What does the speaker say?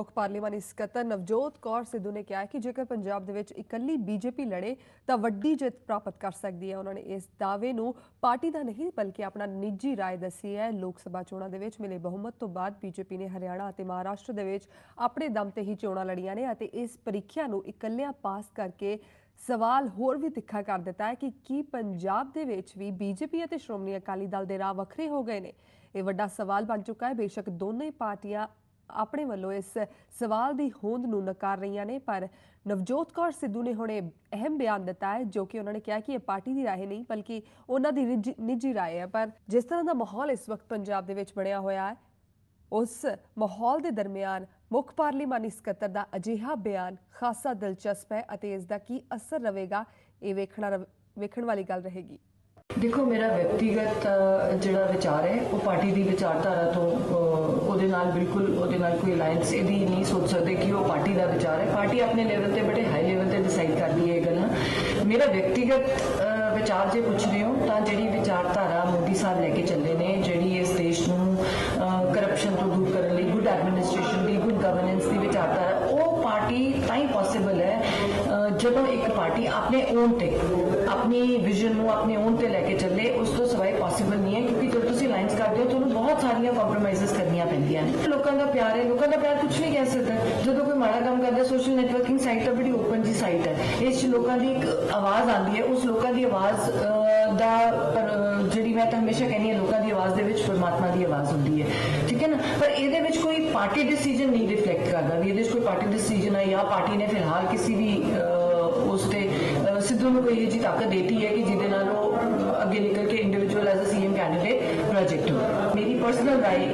ਮੁੱਖ ਪਾਰਲੀਮਾਨੀ ਸਕੱਤਰ ਨਵਜੋਤ ਕੌਰ ਸਿੱਧੂ ਨੇ ਕਿਹਾ ਕਿ ਜੇਕਰ ਪੰਜਾਬ ਦੇ ਵਿੱਚ ਇਕੱਲੀ ਬੀਜੇਪੀ ਲੜੇ, ਤਾਂ ਵੱਡੀ ਜਿੱਤ ਪ੍ਰਾਪਤ ਕਰ ਸਕਦੀ ਹੈ। ਉਹਨਾਂ ਨੇ ਇਸ ਦਾਅਵੇ ਨੂੰ ਪਾਰਟੀ ਦਾ ਨਹੀਂ, ਬਲਕਿ ਆਪਣਾ ਨਿੱਜੀ ਰਾਏ ਦੱਸੀ ਹੈ। ਲੋਕ ਸਭਾ ਚੋਣਾਂ ਦੇ ਵਿੱਚ ਮਿਲੇ ਬਹੁਮਤ ਤੋਂ ਬਾਅਦ ਬੀਜੇਪੀ ਨੇ ਹਰਿਆਣਾ ਅਤੇ ਮਹਾਰਾਸ਼ਟਰ ਦੇ ਵਿੱਚ ਆਪਣੇ ਦਮ ਤੇ ਹੀ ਚੋਣਾਂ ਲੜੀਆਂ ਨੇ ਅਤੇ ਇਸ ਪ੍ਰੀਖਿਆ ਨੂੰ ਇਕੱਲਿਆਂ ਪਾਸ ਕਰਕੇ ਸਵਾਲ ਹੋਰ ਵੀ ਤਿੱਖਾ ਕਰ ਦਿੱਤਾ ਹੈ ਕਿ ਕੀ ਪੰਜਾਬ ਦੇ ਵਿੱਚ ਵੀ ਬੀਜੇਪੀ ਅਤੇ ਸ਼੍ਰੋਮਣੀ ਅਕਾਲੀ ਦਲ ਦੇ ਰਾਹ ਵੱਖਰੇ ਹੋ ਗਏ ਨੇ? ਇਹ ਵੱਡਾ ਸਵਾਲ ਬਣ ਚੁੱਕਾ ਹੈ। ਬੇਸ਼ੱਕ ਦੋਨੇ ਪਾਰਟੀਆਂ ਆਪਣੇ ਵੱਲੋਂ ਇਸ ਸਵਾਲ ਦੀ ਹੋਂਦ ਨੂੰ ਨਕਾਰ ਰਹੀਆਂ ਨੇ, ਪਰ ਨਵਜੋਤ ਕੌਰ ਸਿੱਧੂ ਨੇ ਹੁਣ ਇਹ ਅਹਿਮ ਬਿਆਨ ਦਿੱਤਾ ਹੈ, ਜੋ ਕਿ ਉਹਨਾਂ ਨੇ ਕਿਹਾ ਕਿ ਇਹ ਪਾਰਟੀ ਦੀ ਰਾਏ ਨਹੀਂ, ਬਲਕਿ ਉਹਨਾਂ ਦੀ ਨਿੱਜੀ- ਨਿੱਜੀ ਰਾਏ ਹੈ। ਪਰ ਜਿਸ ਤਰ੍ਹਾਂ ਦਾ ਮਾਹੌਲ ਇਸ ਵਕਤ ਪੰਜਾਬ ਦੇ ਵਿੱਚ ਬਣਿਆ ਹੋਇਆ ਹੈ, ਉਸ ਮਾਹੌਲ ਦੇ ਦਰਮਿਆਨ ਮੁੱਖ ਪਾਰਲੀਮਾਨੀ ਸਕੱਤਰ ਦਾ ਅਜਿਹਾ ਬਿਆਨ ਖਾਸਾ ਦਿਲਚਸਪ ਹੈ ਅਤੇ ਇਸ ਦਾ ਕੀ ਅਸਰ ਰਹੇਗਾ ਇਹ ਵੇਖਣਾ ਵੇਖਣ ਵਾਲੀ ਗੱਲ ਰਹੇਗੀ। ਦੇਖੋ, ਮੇਰਾ ਵਿਅਕਤੀਗਤ ਜਿਹੜਾ ਵਿਚਾਰ ਹੈ, ਉਹ ਪਾਰਟੀ ਦੀ ਵਿਚਾਰਧਾਰਾ ਤੋਂ ਉਹਦੇ ਨਾਲ ਬਿਲਕੁਲ ਉਹਦੇ ਨਾਲ ਕੋਈ ਅਲਾਈਅੰਸ ਇਹਦੀ ਨਹੀਂ ਸੋਚ ਸਕਦੇ ਕਿ ਉਹ ਪਾਰਟੀ ਦਾ ਵਿਚਾਰ ਹੈ। ਪਾਰਟੀ ਆਪਣੇ ਲੈਵਲ ਤੇ ਬੜੇ ਹਾਈ ਲੈਵਲ ਤੇ ਡਿਸਾਈਡ ਕਰਦੀ ਹੈ ਇਹ ਗੱਲਾਂ। ਮੇਰਾ ਵਿਅਕਤੀਗਤ ਵਿਚਾਰ ਜੇ ਪੁੱਛਦੇ ਹੋ, ਤਾਂ ਜਿਹੜੀ ਵਿਚਾਰਧਾਰਾ ਮੋਦੀ ਸਾਹਿਬ ਲੈ ਕੇ ਚੱਲੇ ਨੇ, ਜਿਹੜੀ ਇਸ ਦੇਸ਼ ਨੂੰ ਕਰਪਸ਼ਨ ਤੋਂ ਦੂਰ ਕਰਨ ਲਈ ਗੁੱਡ ਐਡਮਿਨਿਸਟ੍ਰੇਸ਼ਨ ਦੀ ਗੁੱਡ ਗਵਰਨੈਂਸ ਦੀ ਵਿਚਾਰਧਾਰਾ, ਉਹ ਪਾਰਟੀ ਤਾਂ ਹੀ ਪੋਸੀਬਲ ਹੈ ਜਦੋਂ ਇੱਕ ਪਾਰਟੀ ਆਪਣੇ ਓਨ ਤੇ, ਆਪਣੀ ਵਿਜ਼ਨ ਨੂੰ ਆਪਣੇ ਓਨ ਤੇ ਲੈ ਕੇ ਚੱਲੇ, ਉਸ ਤੋਂ ਸਵਾਈ ਪੋਸੀਬਲ ਨਹੀਂ ਹੈ, ਕਿਉਂਕਿ ਜਦੋਂ ਤੁਸੀਂ ਲਾਈਨਸ ਕਰਦੇ ਹੋ, ਤੁਹਾਨੂੰ ਬਹੁਤ ਸਾਰੀਆਂ ਕੰਪਰੋਮਾਈਜ਼ਸ ਕਰਨੀਆਂ ਪੈਂਦੀਆਂ ਨੇ। ਲੋਕਾਂ ਦਾ ਪਿਆਰ ਹੈ, ਲੋਕਾਂ ਦਾ ਪਿਆਰ ਕੁਝ ਵੀ ਕਹਿ ਸਕਦਾ। ਜਦੋਂ ਕੋਈ ਮਾੜਾ ਕੰਮ ਕਰਦਾ ਸੋਸ਼ਲ ਨੈਟਵਰਕਿੰਗ ਸਾਈਟ ਤਾਂ ਬੜੀ ਓਪਨ ਜੀ ਸਾਈਟ ਹੈ। ਇਸ 'ਚ ਲੋਕਾਂ ਦੀ ਇੱਕ ਆਵਾਜ਼ ਆਉਂਦੀ ਹੈ, ਉਸ ਲੋਕਾਂ ਦੀ ਆਵਾਜ਼ ਦਾ ਜਿਹੜੀ ਮੈਂ ਤਾਂ ਹਮੇਸ਼ਾ ਕਹਿੰਦੀ ਹਾਂ, ਲੋਕਾਂ ਦੀ ਆਵਾਜ਼ ਦੇ ਵਿੱਚ ਪਰਮਾਤਮਾ ਦੀ ਆਵਾਜ਼ ਹੁੰਦੀ ਹੈ। ਠੀਕ ਹੈ ਨਾ? ਪਰ ਇਹਦੇ ਵਿੱਚ ਕੋਈ ਪਾਰਟੀ ਡਿਸੀਜਨ ਨਹੀਂ ਰਿਫਲੈਕਟ ਕਰਦਾ ਵੀ ਇਹਦੇ ਵਿੱਚ ਕੋਈ ਪਾਰਟੀ ਡਿਸੀਜਨ ਹੈ ਜਾਂ ਪਾਰਟੀ ਨੇ ਫਿਲਹਾਲ ਕਿਸੇ ਵੀ ਉਸ ਤੇ ਸਿੱਧੂ ਨੂੰ ਕੋਈ ਇਹ ਜੀ ਤਾਕਤ ਦੇਤੀ ਹੈ ਕਿ ਜਿਹਦੇ ਨਾਲ ਉਹ ਅੱਗੇ ਨਿਕਲ ਕੇ individual as a CM candidate project ਹੋ ਮੇਰੀ ਪਰਸਨਲ ਰਾਏ